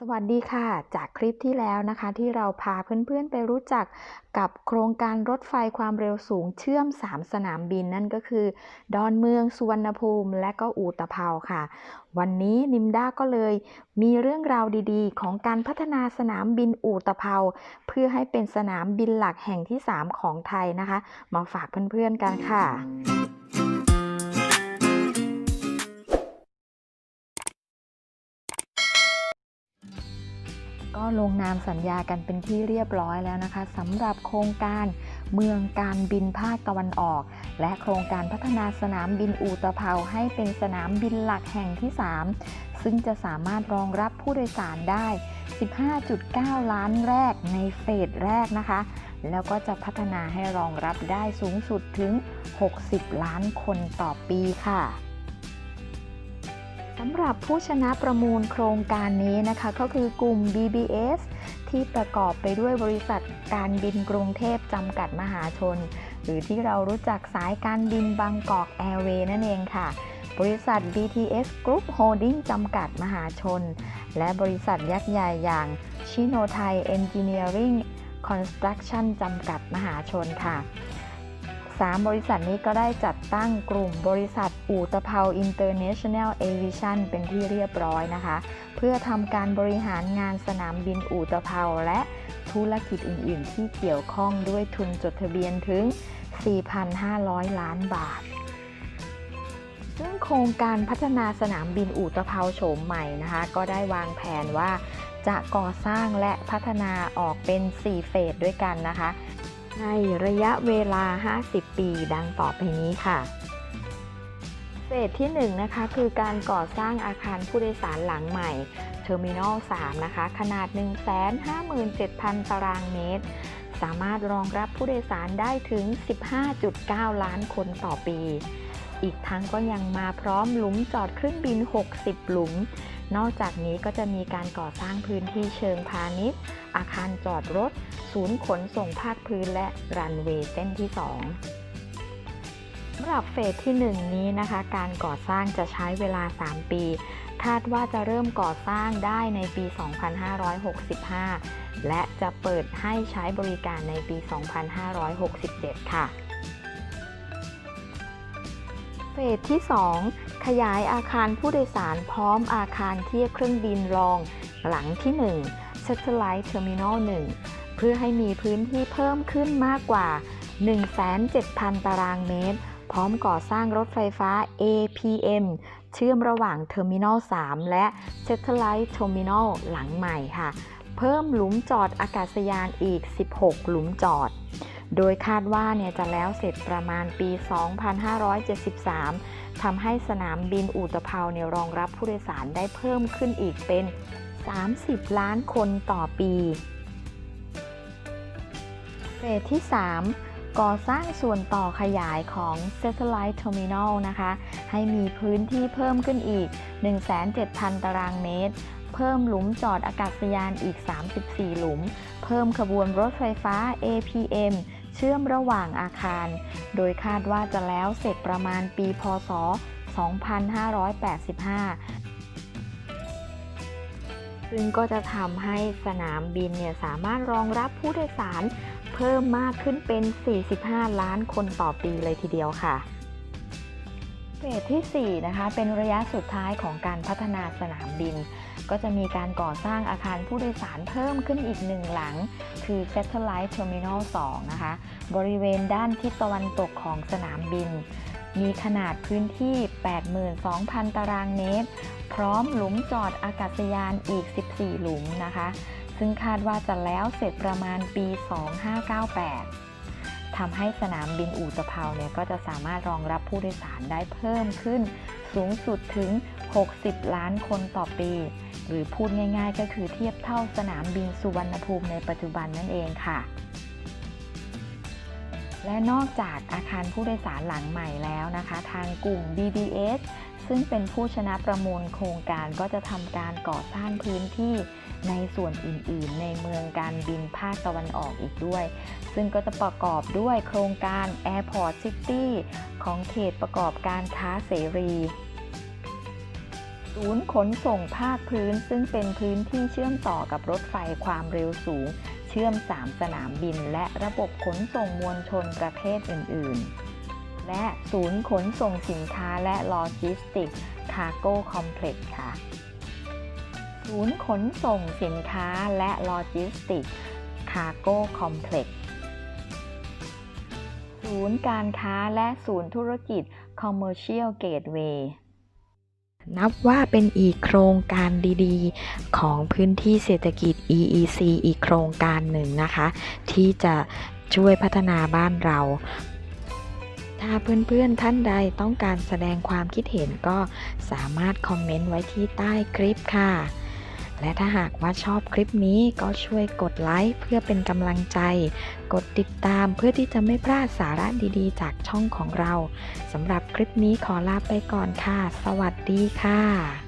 สวัสดีค่ะ จากคลิปที่แล้วนะคะ ที่เราพาเพื่อนๆไปรู้จักกับโครงการรถไฟความเร็วสูงเชื่อม 3 สนามบินนั่นก็คือ ดอนเมืองสุวรรณภูมิ และก็อู่ตะเภาค่ะ วันนี้นิมด้าก็เลยมีเรื่องราวดีๆ ของการพัฒนาสนามบินอู่ตะเภาเพื่อให้เป็นสนามบินหลักแห่งที่ 3 ของไทยนะคะ มาฝากเพื่อนๆกันค่ะ ลงนามสัญญากันเป็นที่เรียบร้อยแล้วนะคะสำหรับโครงการเมืองการบินภาคตะวันออก และโครงการพัฒนาสนามบินอูตะเภาให้เป็นสนามบินหลักแห่งที่ 3 ซึ่งจะสามารถรองรับผู้โดยสารได้ 15.9 ล้านแรกในเฟสแรกนะคะ แล้วก็จะพัฒนาให้รองรับได้สูงสุดถึง 60 ล้านคนต่อปีค่ะ สำหรับผู้ชนะประมูลโครงการนี้นะคะก็คือกลุ่ม BBS ที่ประกอบไปด้วยบริษัทการบินกรุงเทพจำกัดมหาชน หรือที่เรารู้จักสายการบินบางกอกแอร์เวย์นั่นเองค่ะ บริษัท BTS Group Holding จำกัดมหาชน และบริษัทยักษ์ใหญ่อย่างชิโนไทย Engineering Construction จำกัดมหาชนค่ะ 3 บริษัทนี้ก็ได้จัดตั้งกลุ่มบริษัทอู่ตะเภา International Aviation เป็นที่เรียบร้อยนะคะ เพื่อทำการบริหารงานสนามบินอู่ตะเภาและธุรกิจอื่น ๆ ที่เกี่ยวข้องด้วยทุนจดทะเบียนถึง 4,500 ล้านบาท ซึ่งโครงการพัฒนาสนามบินอู่ตะเภาโฉมใหม่นะคะ ก็ได้วางแผนว่าจะก่อสร้างและพัฒนาออกเป็น 4 เฟสด้วยกันนะคะ ในระยะเวลา 50 ปีดังต่อไปนี้ค่ะ เฟสที่1นะคะคือการก่อสร้างอาคารผู้โดยสารหลังใหม่ Terminal 3นะคะ ขนาด 157,000 ตารางเมตร สามารถรองรับผู้โดยสารได้ถึง 15.9 ล้านคนต่อปี อีกทั้งก็ยังมาพร้อมหลุมจอดเครื่องบิน 60 หลุม นอกจากนี้ก็จะมีการก่อสร้างพื้นที่เชิงพาณิชย์ อาคารจอดรถ ศูนย์ขนส่งภาคพื้นและรันเวย์เส้นที่ 2สำหรับเฟสที่ 1 นี้นะคะ การก่อสร้างจะใช้เวลา 3 ปี คาดว่าจะเริ่มก่อสร้างได้ในปี 2565 และจะเปิดให้ใช้บริการในปี 2567 ค่ะเฟสที่ 2 ขยายอาคารผู้โดยสารพร้อมอาคารเทียบเครื่องบินรองหลังที่ 1 Satellite Terminal 1 เพื่อให้มีพื้นที่เพิ่มขึ้นมากกว่า 1,700 ตารางเมตร พร้อมก่อสร้างรถไฟฟ้า APM เชื่อมระหว่าง Terminal 3 และ Satellite Terminal หลังใหม่ค่ะ เพิ่มหลุมจอดอากาศยานอีก 16 หลุมจอด โดยคาดว่าเนี่ยจะแล้วเสร็จประมาณปี 2573ทำให้สนามบินอู่ตะเภาเนี่ยรองรับผู้โดยสารได้เพิ่มขึ้นอีกเป็น 30 ล้านคนต่อปีเฟสที่ 3 ก่อสร้างส่วนต่อขยายของ Satellite Terminal นะคะ ให้มีพื้นที่เพิ่มขึ้นอีก 17,000 ตารางเมตร เพิ่มหลุมจอดอากาศยานอีก 34 หลุม เพิ่มขบวนรถไฟฟ้า APM เชื่อมระหว่างอาคาร โดยคาดว่าจะแล้วเสร็จประมาณปีพศ 2585 ซึ่งก็จะทำให้สนามบินเนี่ยสามารถรองรับผู้โดยสารเพิ่มมากขึ้นเป็น 45 ล้านคนต่อปีเลยทีเดียวค่ะเฟสที่ 4 นะคะ เป็นระยะสุดท้ายของการพัฒนาสนามบิน ก็จะมีการก่อสร้างอาคารผู้โดยสารเพิ่มขึ้นอีกหนึ่งหลัง คือ Satellite Terminal 2 นะคะ บริเวณด้านทิศตะวันตกของสนามบิน มีขนาดพื้นที่ 82,000 ตารางเมตร พร้อมหลุมจอดอากาศยานอีก 14 หลุมนะคะ ซึ่งคาดว่าจะแล้วเสร็จประมาณปี 2598 ทำให้สนามบินอู่ตะเภาเนี่ยก็จะสามารถรองรับผู้โดยสารได้เพิ่มขึ้น สูงสุดถึง 60 ล้านคนต่อปี หรือพูดง่ายๆ ก็คือเทียบเท่าสนามบินสุวรรณภูมิในปัจจุบันนั่นเองค่ะ และนอกจากอาคารผู้โดยสารหลังใหม่แล้วนะคะ ทางกลุ่ม BBS ซึ่งเป็นผู้ชนะประมูลโครงการก็จะทำการก่อสร้างพื้นที่ในส่วนอื่นๆ ในเมืองการบินภาคตะวันออกอีกด้วย ซึ่งก็จะประกอบด้วยโครงการ Airport City ของเขตประกอบการค้าเสรีศูนย์ขนส่งภาคพื้นซึ่งเป็นพื้นที่เชื่อมต่อกับรถไฟความเร็วสูง ชื่อม 3 สนามบิน และระบบขนส่งมวลชนประเภทอื่น ๆ และศูนย์ขนส่งสินค้าและโลจิสติกส์คาร์โก้คอมเพล็กซ์ค่ะ ศูนย์ขนส่งสินค้าและโลจิสติกส์คาร์โก้คอมเพล็กซ์ศูนย์การค้าและศูนย์ธุรกิจ Commercial Gateway นับว่าเป็นอีกโครงการดีๆ ของพื้นที่เศรษฐกิจ EEC อีกโครงการหนึ่งนะคะ ที่จะช่วยพัฒนาบ้านเรา ถ้าเพื่อนๆท่านใดต้องการแสดงความคิดเห็นก็สามารถคอมเมนต์ไว้ที่ใต้คลิปค่ะ และถ้าหากว่าชอบคลิปนี้ก็ช่วยกดไลค์เพื่อเป็นกำลังใจ กดติดตามเพื่อที่จะไม่พลาดสาระดีๆ จากช่องของเราสำหรับคลิปนี้ขอลาไปก่อนค่ะ สวัสดีค่ะ